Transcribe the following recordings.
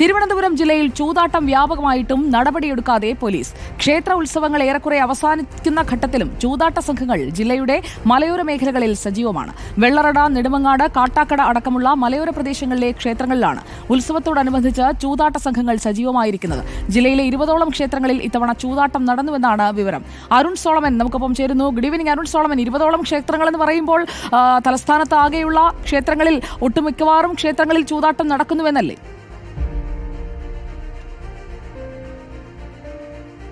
തിരുവനന്തപുരം ജില്ലയിൽ ചൂതാട്ടം വ്യാപകമായിട്ടും നടപടിയെടുക്കാതെ പോലീസ്. ക്ഷേത്ര ഉത്സവങ്ങൾ ഏറെക്കുറെ അവസാനിക്കുന്ന ഘട്ടത്തിലും ചൂതാട്ട സംഘങ്ങൾ ജില്ലയുടെ മലയോര മേഖലകളിൽ സജീവമാണ്. വെള്ളറട നെടുമങ്ങാട് കാട്ടാക്കട അടക്കമുള്ള മലയോര പ്രദേശങ്ങളിലെ ക്ഷേത്രങ്ങളിലാണ് ഉത്സവത്തോടനുബന്ധിച്ച് ചൂതാട്ട സംഘങ്ങൾ സജീവമായിരിക്കുന്നത്. ജില്ലയിലെ ഇരുപതോളം ക്ഷേത്രങ്ങളിൽ ഇത്തവണ ചൂതാട്ടം നടന്നുവെന്നാണ് വിവരം. അരുൺ സോളമൻ നമുക്കൊപ്പം ചേരുന്നു. Good evening Arun Solomon. ഇരുപതോളം ക്ഷേത്രങ്ങൾ എന്ന് പറയുമ്പോൾ തലസ്ഥാനത്താകെയുള്ള ക്ഷേത്രങ്ങളിൽ ഒട്ടുമിക്കവാറും ക്ഷേത്രങ്ങളിൽ ചൂതാട്ടം നടക്കുന്നുവെന്നല്ലേ?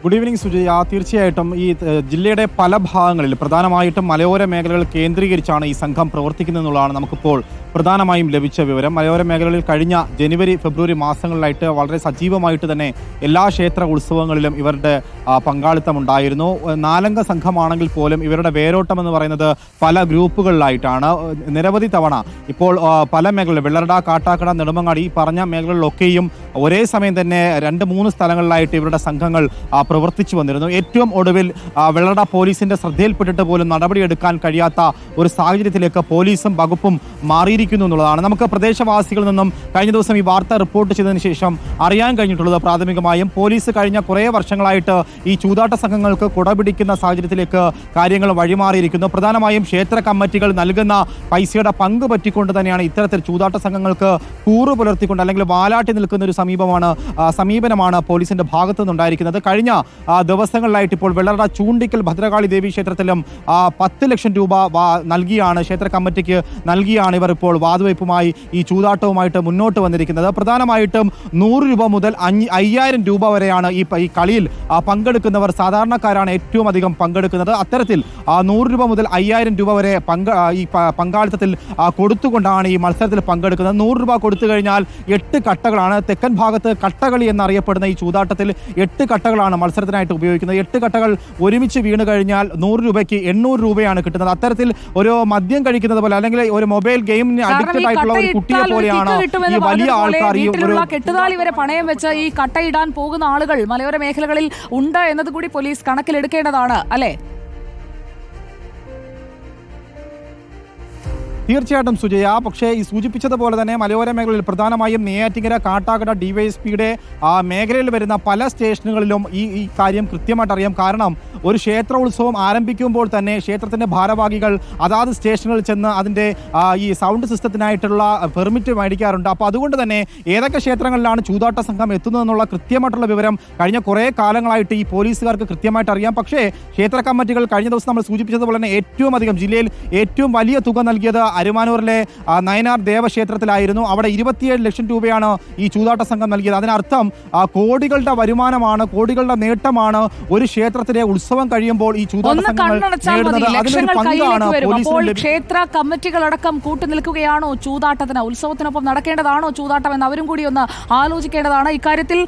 Good evening Sujaya. തീർച്ചയായിട്ടും ഈ ജില്ലയുടെ പല ഭാഗങ്ങളിൽ പ്രധാനമായിട്ടും മലയോര മേഖലകൾ കേന്ദ്രീകരിച്ചാണ് ഈ സംഘം പ്രവർത്തിക്കുന്നത് എന്നുള്ളതാണ് നമുക്കിപ്പോൾ പ്രധാനമായും ലഭിച്ച വിവരം. മലയോര മേഖലകളിൽ കഴിഞ്ഞ ജനുവരി ഫെബ്രുവരി മാസങ്ങളിലായിട്ട് വളരെ സജീവമായിട്ട് തന്നെ എല്ലാ ക്ഷേത്ര ഉത്സവങ്ങളിലും ഇവരുടെ പങ്കാളിത്തം ഉണ്ടായിരുന്നു. നാലംഗ സംഘമാണെങ്കിൽ പോലും ഇവരുടെ വേരോട്ടം എന്ന് പറയുന്നത് പല ഗ്രൂപ്പുകളിലായിട്ടാണ്. നിരവധി തവണ ഇപ്പോൾ പല മേഖലകളിൽ വെള്ളറട കാട്ടാക്കട നെടുമങ്ങാടി ഈ പറഞ്ഞ മേഖലകളിലൊക്കെയും ഒരേ സമയം തന്നെ രണ്ട് മൂന്ന് സ്ഥലങ്ങളിലായിട്ട് ഇവരുടെ സംഘങ്ങൾ പ്രവർത്തിച്ചു വന്നിരുന്നു. ഏറ്റവും ഒടുവിൽ വെള്ളട പോലീസിന്റെ ശ്രദ്ധയിൽപ്പെട്ടിട്ട് പോലും നടപടിയെടുക്കാൻ കഴിയാത്ത ഒരു സാഹചര്യത്തിലേക്ക് പോലീസും വകുപ്പും മാറിയിരിക്കുന്നു എന്നുള്ളതാണ്. നമുക്ക് പ്രദേശവാസികളിൽ നിന്നും കഴിഞ്ഞ ദിവസം ഈ വാർത്ത റിപ്പോർട്ട് ചെയ്തതിന് ശേഷം അറിയാൻ കഴിഞ്ഞിട്ടുള്ളത് പ്രാഥമികമായും പോലീസ് കഴിഞ്ഞ കുറേ വർഷങ്ങളായിട്ട് ഈ ചൂതാട്ട സംഘങ്ങൾക്ക് കുടപിടിക്കുന്ന സാഹചര്യത്തിലേക്ക് കാര്യങ്ങൾ വഴിമാറിയിരിക്കുന്നു. പ്രധാനമായും ക്ഷേത്ര കമ്മിറ്റികൾ നൽകുന്ന പൈസയുടെ പങ്ക് പറ്റിക്കൊണ്ട് തന്നെയാണ് ഇത്തരത്തിൽ ചൂതാട്ട സംഘങ്ങൾക്ക് കൂറു പുലർത്തിക്കൊണ്ട് അല്ലെങ്കിൽ വാലാട്ടി നിൽക്കുന്ന ഒരു സമീപമാണ് സമീപനമാണ് പോലീസിന്റെ ഭാഗത്തു നിന്നുണ്ടായിരിക്കുന്നത്. കഴിഞ്ഞ ദിവസങ്ങളിലായിട്ട് ഇപ്പോൾ വെള്ളറ ചൂണ്ടിക്കൽ ഭദ്രകാളി ദേവി ക്ഷേത്രത്തിലും പത്ത് ലക്ഷം രൂപ നൽകിയാണ് ക്ഷേത്ര കമ്മിറ്റിക്ക് നൽകിയാണ് ഇവർ ഇപ്പോൾ വാതുവയ്പുമായി ഈ ചൂതാട്ടവുമായിട്ട് മുന്നോട്ട് വന്നിരിക്കുന്നത്. പ്രധാനമായിട്ടും നൂറ് രൂപ മുതൽ അയ്യായിരം രൂപ വരെയാണ് ഈ ഈ കളിയിൽ പങ്കെടുക്കുന്നവർ സാധാരണക്കാരാണ് ഏറ്റവും അധികം പങ്കെടുക്കുന്നത്. അത്തരത്തിൽ നൂറ് രൂപ മുതൽ അയ്യായിരം രൂപ വരെ പങ്ക ഈ പങ്കാളിത്തത്തിൽ കൊടുത്തുകൊണ്ടാണ് ഈ മത്സരത്തിൽ പങ്കെടുക്കുന്നത്. നൂറ് രൂപ കൊടുത്തു കഴിഞ്ഞാൽ എട്ട് കട്ടകളാണ് തെക്കൻ ഭാഗത്ത് കട്ടകളി എന്നറിയപ്പെടുന്ന ഈ ചൂതാട്ടത്തിൽ എട്ട് കട്ടകളാണ് മത്സരത്തിനായിട്ട് ഉപയോഗിക്കുന്നത്. എട്ട് കട്ടകൾ ഒരുമിച്ച് വീണ് കഴിഞ്ഞാൽ നൂറ് രൂപയ്ക്ക് എണ്ണൂറ് രൂപയാണ് കിട്ടുന്നത്. അത്തരത്തിൽ ഒരു മദ്യം കഴിക്കുന്നത് പോലെ അല്ലെങ്കിൽ ഒരു മൊബൈൽ ഗെയിമിന് അഡിക്റ്റഡ് ആയിട്ടുള്ള ഒരു കുട്ടിയെ പോലെയാണ് ഈ വലിയ ആൾക്കാർ ഈ ഒരു കെട്ടുതാലി വരെ പണയം വെച്ച് ഈ കട്ടയിടാൻ പോകുന്ന ആളുകൾ മലയോര മേഖലകളിൽ ഉണ്ട് എന്നത് കൂടി പോലീസ് കണക്കിലെടുക്കേണ്ടതാണ് അല്ലേ? തീർച്ചയായിട്ടും സുജയ പക്ഷേ ഈ സൂചിപ്പിച്ചതുപോലെ തന്നെ മലയോര മേഖലയിൽ പ്രധാനമായും നെയ്യാറ്റിങ്കര കാട്ടാക്കട ഡിവൈഎസ്പിയുടെ മേഖലയിൽ വരുന്ന പല സ്റ്റേഷനുകളിലും ഈ ഈ കാര്യം കൃത്യമായിട്ട് അറിയാം. കാരണം ഒരു ക്ഷേത്ര ഉത്സവം ആരംഭിക്കുമ്പോൾ തന്നെ ക്ഷേത്രത്തിന്റെ ഭാരവാഹികൾ അതാത് സ്റ്റേഷനുകളിൽ ചെന്ന് അതിന്റെ ഈ സൗണ്ട് സിസ്റ്റത്തിനായിട്ടുള്ള പെർമിറ്റ് മേടിക്കാറുണ്ട്. അപ്പോൾ അതുകൊണ്ട് തന്നെ ഏതൊക്കെ ക്ഷേത്രങ്ങളിലാണ് ചൂതാട്ട സംഘം എത്തുന്നതെന്നുള്ള കൃത്യമായിട്ടുള്ള വിവരം കഴിഞ്ഞ കുറേ കാലങ്ങളായിട്ട് ഈ പോലീസുകാർക്ക് കൃത്യമായിട്ട് അറിയാം. പക്ഷേ ക്ഷേത്ര കമ്മിറ്റികൾ കഴിഞ്ഞ ദിവസം നമ്മൾ സൂചിപ്പിച്ചതുപോലെ തന്നെ ഏറ്റവും അധികം ജില്ലയിൽ ഏറ്റവും വലിയ തുക നൽകിയത് അരുമാനൂരിലെ ആ, നയനാർ ദേവക്ഷേത്രത്തിലായിരുന്നു. അവിടെ ഇരുപത്തിയേഴ് ലക്ഷം രൂപയാണ് ഈ ചൂതാട്ട സംഘം നൽകിയത്. അതിനർത്ഥം കോടികളുടെ വരുമാനമാണ് കോടികളുടെ നേട്ടമാണ് ഒരു ക്ഷേത്രത്തിലെ ഉത്സവം കഴിയുമ്പോൾ ഈ ചൂതാട്ട സംഘങ്ങൾ അതിനൊരു പങ്കാണ് പോലീസിന് ക്ഷേത്ര കമ്മിറ്റികളടക്കം കൂട്ടുനിൽക്കുകയാണോ ചൂതാട്ടത്തിന്? ഉത്സവത്തിനൊപ്പം നടക്കേണ്ടതാണോ ചൂതാട്ടം എന്ന് അവരും കൂടി ഒന്ന് ആലോചിക്കേണ്ടതാണ്. ഇക്കാര്യത്തിൽ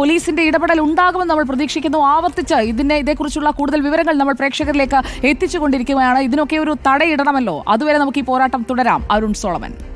പോലീസിന്റെ ഇടപെടൽ ഉണ്ടാകുമെന്ന് നമ്മൾ പ്രതീക്ഷിക്കുന്നു. ആവർത്തിച്ച് ഇതിനെ ഇതേക്കുറിച്ചുള്ള കൂടുതൽ വിവരങ്ങൾ നമ്മൾ പ്രേക്ഷകരിലേക്ക് എത്തിച്ചുകൊണ്ടിരിക്കുകയാണ്. ഇതിനൊക്കെ ഒരു തടയിടണമല്ലോ. അതുവരെ നമുക്ക് ഈ പോരാട്ടം തുടരാം. അരുൺ സോളമൻ.